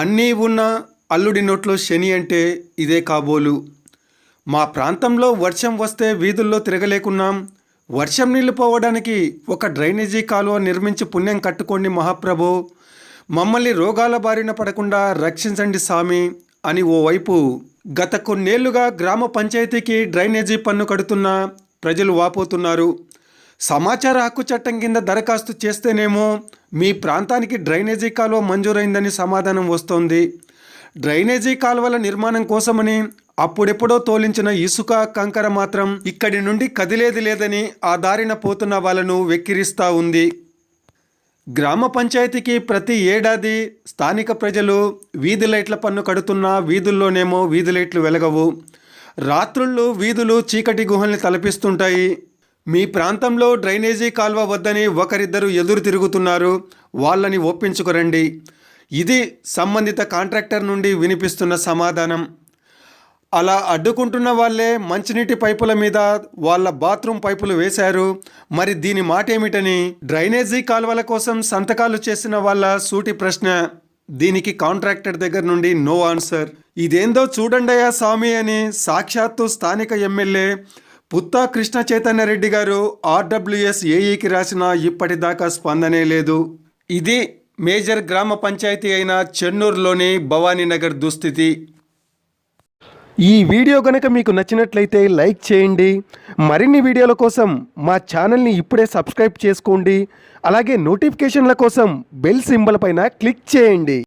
అన్నీ ఉన్న అల్లుడి నోట్లో శని అంటే ఇదే కాబోలు. మా ప్రాంతంలో వర్షం వస్తే వీధుల్లో తిరగలేకున్నాం. వర్షం నీళ్ళు పోవడానికి ఒక డ్రైనేజీ కాలువ నిర్మించి పుణ్యం కట్టుకోండి మహాప్రభు. మమ్మల్ని రోగాల బారిన పడకుండా రక్షించండి స్వామి అని ఓవైపు గత కొన్నేళ్ళుగా గ్రామ పంచాయతీకి డ్రైనేజీ పన్ను కడుతున్న ప్రజలు వాపోతున్నారు. సమాచార హక్కు చట్టం కింద దరఖాస్తు చేస్తేనేమో మీ ప్రాంతానికి డ్రైనేజీ కాలువ మంజూరైందని సమాధానం వస్తోంది. డ్రైనేజీ కాలువల నిర్మాణం కోసమని అప్పుడెప్పుడో తోలించిన ఇసుక కంకర మాత్రం ఇక్కడి నుండి కదిలేది లేదని ఆ దారిన పోతున్న వాళ్ళను వెక్కిరిస్తూ ఉంది. గ్రామ పంచాయతీకి ప్రతి ఏడాది స్థానిక ప్రజలు వీధి లైట్ల పన్ను కడుతున్నా వీధుల్లోనేమో వీధి లైట్లు వెలగవు. రాత్రుళ్ళు వీధులు చీకటి గుహల్ని తలపిస్తుంటాయి. మీ ప్రాంతంలో డ్రైనేజీ కాల్వ వద్దని ఒకరిద్దరు ఎదురు తిరుగుతున్నారు. వాళ్ళని ఒప్పించుకురండి ఇది సంబంధిత కాంట్రాక్టర్ నుండి వినిపిస్తున్న సమాధానం. అలా అడ్డుకుంటున్న వాళ్ళే మంచినీటి పైపుల మీద వాళ్ళ బాత్రూమ్ పైపులు వేశారు. మరి దీని మాట ఏమిటని డ్రైనేజీ కాలువల కోసం సంతకాలు చేసిన వాళ్ళ సూటి ప్రశ్న. దీనికి కాంట్రాక్టర్ దగ్గర నుండి నో ఆన్సర్. ఇదేందో చూడండియా స్వామి అని సాక్షాత్తు స్థానిక ఎమ్మెల్యే పుత్తా కృష్ణ చైతన్య రెడ్డి గారు ఆర్డబ్ల్యూఎస్ ఏఈకి రాసిన ఇప్పటిదాకా స్పందనే లేదు. ఇది మేజర్ గ్రామ పంచాయతీ అయిన చెన్నూరులోని భవానీనగర్ దుస్థితి. ఈ వీడియో కనుక మీకు నచ్చినట్లయితే లైక్ చేయండి. మరిన్ని వీడియోల కోసం మా ఛానల్ని ఇప్పుడే సబ్స్క్రైబ్ చేసుకోండి. అలాగే నోటిఫికేషన్ల కోసం బెల్ సింబల్ పైన క్లిక్ చేయండి.